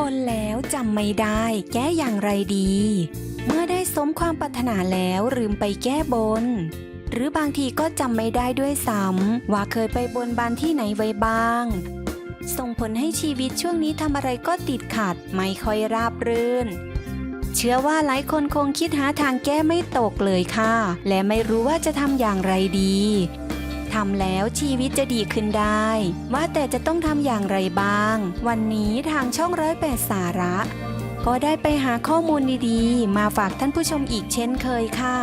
บนแล้วจำไม่ได้ แก้อย่างไรดี เมื่อได้สมความปรารถนาแล้วลืมไปแก้บน หรือบางทีก็จำไม่ได้ด้วยซ้ำว่าเคยไปบนบานที่ไหนไว้บ้าง ส่งผลให้ชีวิตช่วงนี้ทำอะไรก็ติดขัดไม่ค่อยราบรื่น เชื่อว่าหลายคนคงคิดหาทางแก้ไม่ตกเลยค่ะ และไม่รู้ว่าจะทำอย่างไรดี ทำแล้วชีวิตจะดีขึ้นได้ ว่าแต่จะต้องทำอย่างไรบ้าง วันนี้ทางช่องร้อยแปดสาระ ก็ได้ไปหาข้อมูลดีๆ มาฝากท่านผู้ชมอีกเช่นเคยค่ะ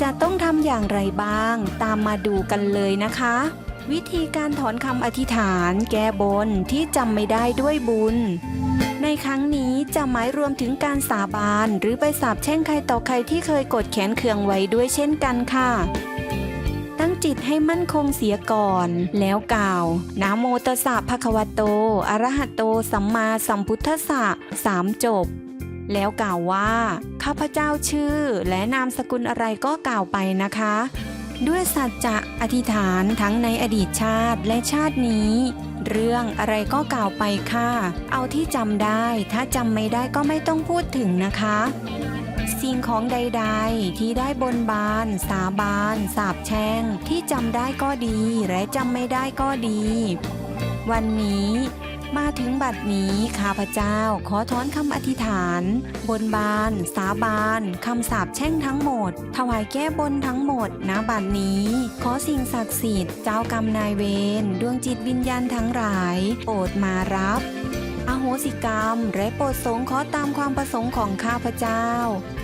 จะต้องทำอย่างไรบ้าง ตามมาดูกันเลยนะคะ วิธีการถอนคำอธิษฐานแก้บนที่จำไม่ได้ด้วยบุญในครั้งนี้จะหมายรวมถึงการสาบาน หรือไปสาบแช่งใครต่อใครที่เคยกดแขนเคืองไว้ด้วยเช่นกันค่ะ ตั้งจิตให้มั่นคงเสียก่อน แล้วกล่าวนะโมตัสสะภะคะวะโต อะระหะโต สัมมาสัมพุทธัสสะสามจบ แล้วกล่าวว่า ข้าพเจ้าชื่อและนามสกุลอะไรก็กล่าวไปนะคะ ด้วยสัจจะอธิษฐานทั้งในอดีตชาติและชาตินี้ เรื่องอะไรก็กล่าวไปค่ะ เอาที่จำได้ ถ้าจำไม่ได้ก็ไม่ต้องพูดถึงนะคะ สิ่งของใด ๆ ที่ได้บนบาน สาบาน สาบแช่ง ที่จำได้ก็ดี และจำไม่ได้ก็ดี วันนี้มาถึงบัดนี้ข้าพเจ้าขอถอนคำอธิษฐาน บนบาน สาบานคำสาปแช่งทั้งหมด ถวายแก้บนทั้งหมดณบัดนี้ ขอสิ่งศักดิ์สิทธิ์เจ้ากรรมนายเวรดวงจิตวิญญาณทั้งหลาย โปรดมารับ โหสิกรรม และโปรดสงเคราะห์ตามความประสงค์ของข้าพเจ้า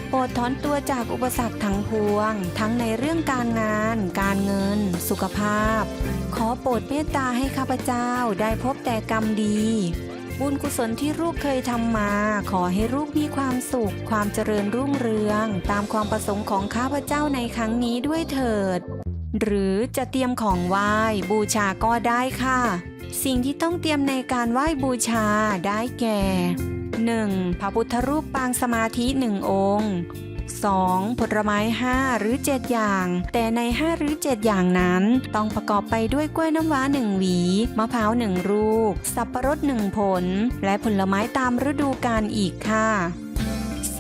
โปรดถอนตัวจากอุปสรรคทั้งพวง ทั้งในเรื่องการงาน การเงิน สุขภาพ ขอโปรดเมตตาให้ข้าพเจ้าได้พบแต่กรรมดีบุญกุศลที่ลูกเคยทำมา ขอให้ลูกมีความสุข ความเจริญรุ่งเรือง ตามความประสงค์ของข้าพเจ้าในครั้งนี้ด้วยเถิด หรือจะเตรียมของไหว้บูชาก็ได้ค่ะ สิ่งที่ต้องเตรียมในการไหว้บูชาได้แก่ 1. พระพุทธรูปปางสมาธิหนึ่งองค์ 2. ผลไม้ 5 หรือ 7 อย่าง แต่ใน 5 หรือ 7 อย่างนั้น ต้องประกอบไปด้วยกล้วยน้ำว้า 1 หวี มะพร้าว 1 ลูก สับปะรด 1 ผล และผลไม้ตามฤดูกาลอีกค่ะ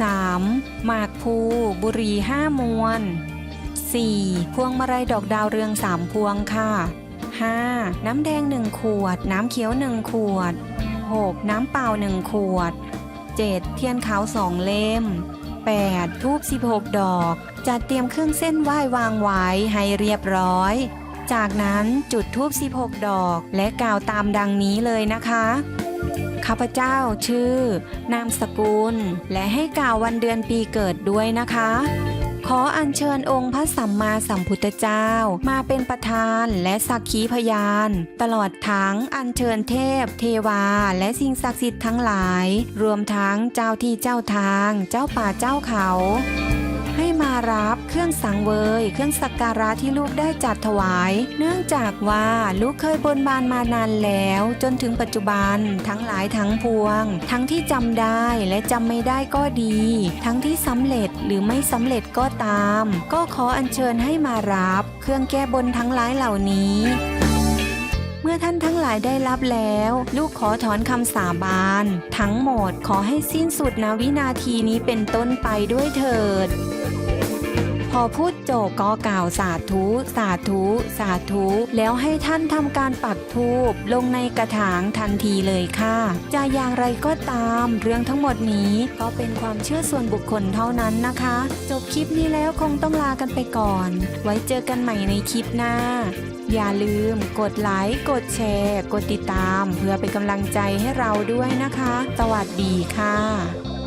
3. หมากพลูบุรี 5 มวน 4. พวงมาลัยดอกดาวเรือง 3 พวงค่ะ 5. น้ำแดง 1 ขวด น้ำเขียว 1 ขวด 6. น้ำเปล่า 1 ขวด 7. เทียนขาว 2 เล่ม 8. ทูบ16 ดอก จัดเตรียมเครื่องเส้นไหว้วางไว้ให้เรียบร้อย จากนั้นจุดทูบ16 ดอกและกล่าวตามดังนี้เลยนะคะข้าพเจ้าชื่อ นามสกุล และให้กล่าววันเดือนปีเกิดด้วยนะคะ ขออัญเชิญองค์พระสัมมาสัมพุทธเจ้า มาเป็นประธานและสักขีพยาน ตลอดทั้งอัญเชิญเทพ เทวา และสิ่งศักดิ์สิทธิ์ทั้งหลาย รวมทั้งเจ้าที่เจ้าทาง เจ้าป่าเจ้าเขา ให้มารับเครื่องสังเวย เครื่องสักการะที่ลูกได้จัดถวาย เนื่องจากว่าลูกเคยบนบานมานานแล้ว จนถึงปัจจุบันทั้งหลายทั้งพวง ทั้งที่จำได้และจำไม่ได้ก็ดี ทั้งที่สำเร็จหรือไม่สำเร็จก็ตาม ก็ขออัญเชิญให้มารับ เครื่องแก้บนทั้งหลายเหล่านี้ มื่อท่านทั้งหลายได้รับแล้ว ลูกขอถอนคำสาบาน ทั้งหมดขอให้สิ้นสุดณวินาทีนี้เป็นต้นไปด้วยเถิด พอพูดจบก็กล่าวสาธุ สาธุ สาธุ แล้วให้ท่านทำการปักธูปลงในกระถางทันทีเลยค่ะ จะอย่างไรก็ตามเรื่องทั้งหมดนี้ก็เป็นความเชื่อส่วนบุคคลเท่านั้นนะคะ จบคลิปนี้แล้วคงต้องลากันไปก่อน ไว้เจอกันใหม่ในคลิปหน้า อย่าลืมกดไลค์ กดแชร์ กดติดตาม เพื่อเป็นกำลังใจให้เราด้วยนะคะ สวัสดีค่ะ